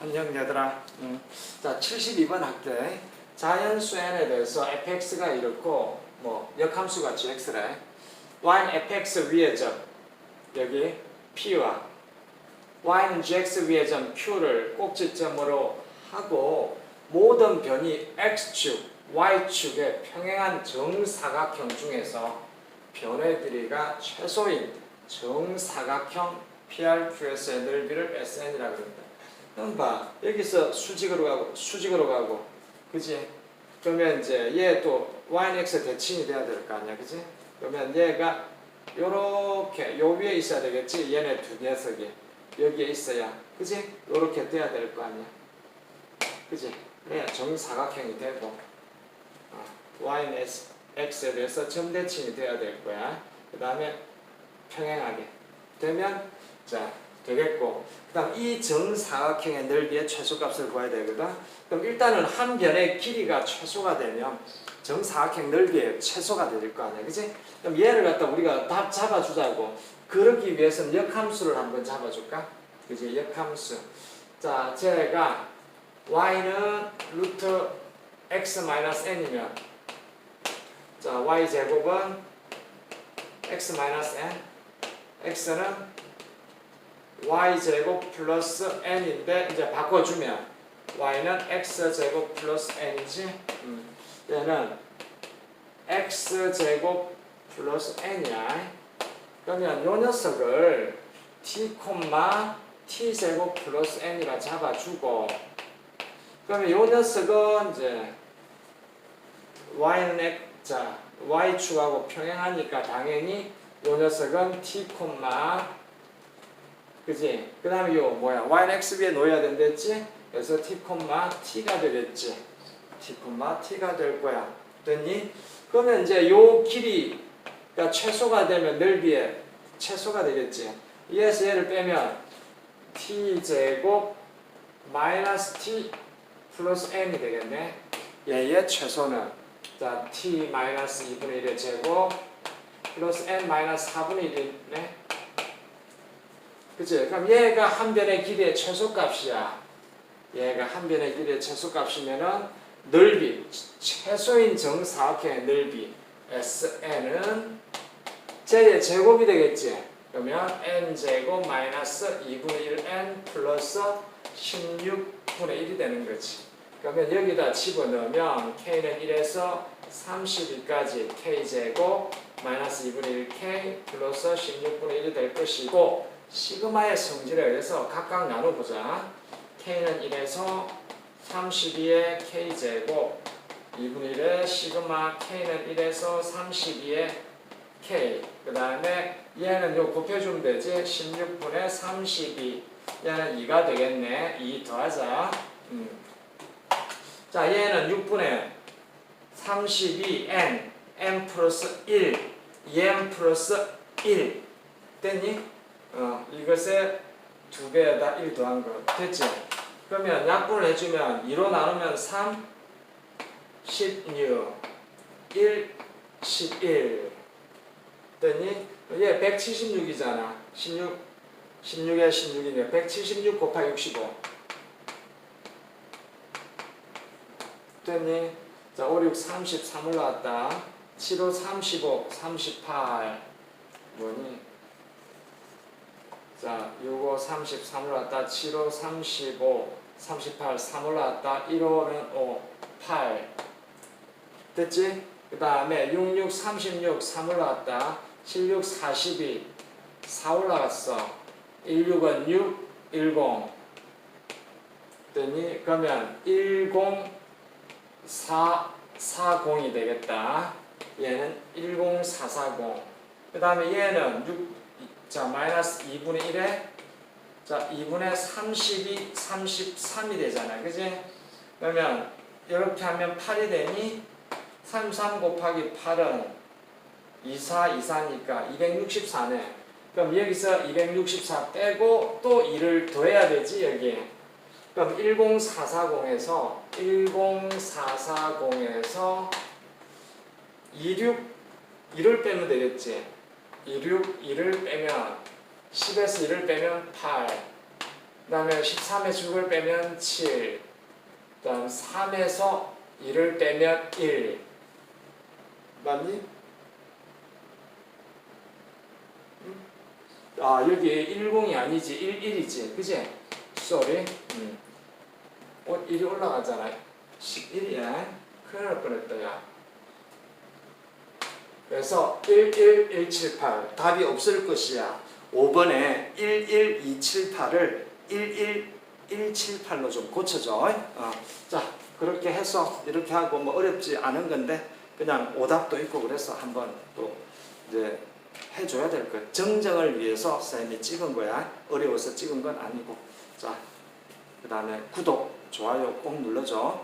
안녕 얘들아. 음. 자 72번 할게. 자연수 n에 대해서 fx가 이렇고 뭐 역함수가 gx래. y는 fx 위의 점 여기 p와 y는 gx 위의 점 q를 꼭지점으로 하고 모든 변이 x축, y축의 평행한 정사각형 중에서 변의 길이가 최소인 정사각형 PRQS의 넓이를 SN이라고 합니다. 그럼 봐 여기서 수직으로 가고 수직으로 가고 그지? 그러면 이제 얘 또 y는 x 대칭이 돼야 될 거 아니야 그지? 그러면 얘가 요렇게 요 위에 있어야 되겠지 얘네 두 녀석이 여기에 있어야 그지? 요렇게 돼야 될 거 아니야 그지? 그래야 정사각형이 되고 어, y는 x에 대해서 점대칭이 돼야 될 거야 그 다음에 평행하게 되면 자 되겠고 그 다음 이 정사각형의 넓이의 최소값을 구해야 되거든. 그럼 일단은 한 변의 길이가 최소가 되면 정사각형 넓이의 최소가 될 거 아니야, 그지? 그럼 얘를 갖다 우리가 다 잡아주자고. 그러기 위해서는 역함수를 한번 잡아줄까? 그지? 역함수. 자, 제가 y는 루트 x 마이너스 n이면 자 y 제곱은 x 마이너스 n x는 y제곱 플러스 n인데 이제 바꿔주면 y는 x제곱 플러스 n이지 음. 얘는 x제곱 플러스 n이야 그러면 요 녀석을 t, t제곱 플러스 n이라 잡아주고 그러면 요 녀석은 이제 y는 x, 자 y축하고 평행하니까 당연히 요 녀석은 t, 그지? 그 다음에 요 뭐야? y는 x 위에 놓여야 된댔지? 그래서 t, t가 되겠지. t, t가 될 거야. 됐니? 그러면 이제 요 길이가 최소가 되면 넓이에 최소가 되겠지. 이에서 얘를 빼면 t제곱 마이너스 t 플러스 n이 되겠네. 얘의 최소는. 자 t 마이너스 2분의 1의 제곱 플러스 n 마이너스 4분의 1이네 그치? 그럼 얘가 한 변의 길이의 최소값이야. 얘가 한 변의 길이의 최소값이면은 넓이, 최소인 정사각형의 넓이 SN은 제의 제곱이 되겠지. 그러면 n제곱 마이너스 2분의 1n 플러스 16분의 1이 되는 거지. 그러면 여기다 집어넣으면 k는 1에서 32까지 k제곱 마이너스 2분의 1 k 플러스 16분의 1이 될 것이고 시그마의 성질에 의해서 각각 나눠보자. k는 1에서 32의 k제곱 2분의 1의 시그마 k는 1에서 32의 k. 그 다음에 얘는 요 곱해주면 되지. 16분의 32 얘는 2가 되겠네. 2 더하자. 음. 자 얘는 6분의 32n n 플러스 1 2n 플러스 1 됐니? 어, 이것의 두 배에다 1 더한 거 됐지? 그러면 약분을 해주면 2로 나누면 3, 16, 1, 11 됐니? 얘 176이잖아 16, 16에 16이네 176 곱하기 65 됐니? 자, 5, 6, 33 올라왔다 7, 5, 35, 38 뭐니? 자, 6호 33 올라왔다. 7호 35, 38, 3 올라왔다. 1호는 5, 8. 됐지? 그 다음에 66, 36, 3 올라왔다. 76, 42, 4 올라갔어. 16은 6, 10. 됐니? 그러면 10, 4, 40이 되겠다. 얘는 10440. 그 다음에 얘는 6, 자, 마이너스 2분의 1에 자, 2분의 32, 33이 되잖아. 그지? 그러면 이렇게 하면 8이 되니 33 곱하기 8은 24, 24니까 264네. 그럼 여기서 264 빼고 또 2를 더해야 되지, 여기에. 그럼 10440에서 10440에서 26 2를 빼면 되겠지. 2, 6, 2를 빼면 10에서 1을 빼면 8 그 다음에 13에서 6을 빼면 7. 그 다음 3에서 2를 빼면 1. 맞니? 음? 아, 여기 10이 아니지. 11이지. 그지? 쏘리. 음. 어, 1이 올라가잖아. 11이야. 큰일 날 뻔했다, 야. 그래서 11178 답이 없을 것이야. 5번에 11278을 11178로 좀 고쳐줘. 어. 자, 그렇게 해서 이렇게 하고 뭐 어렵지 않은 건데 그냥 오답도 있고 그래서 한번 또 이제 해줘야 될 것. 정정을 위해서 쌤이 찍은 거야. 어려워서 찍은 건 아니고. 자, 그 다음에 구독, 좋아요 꼭 눌러줘.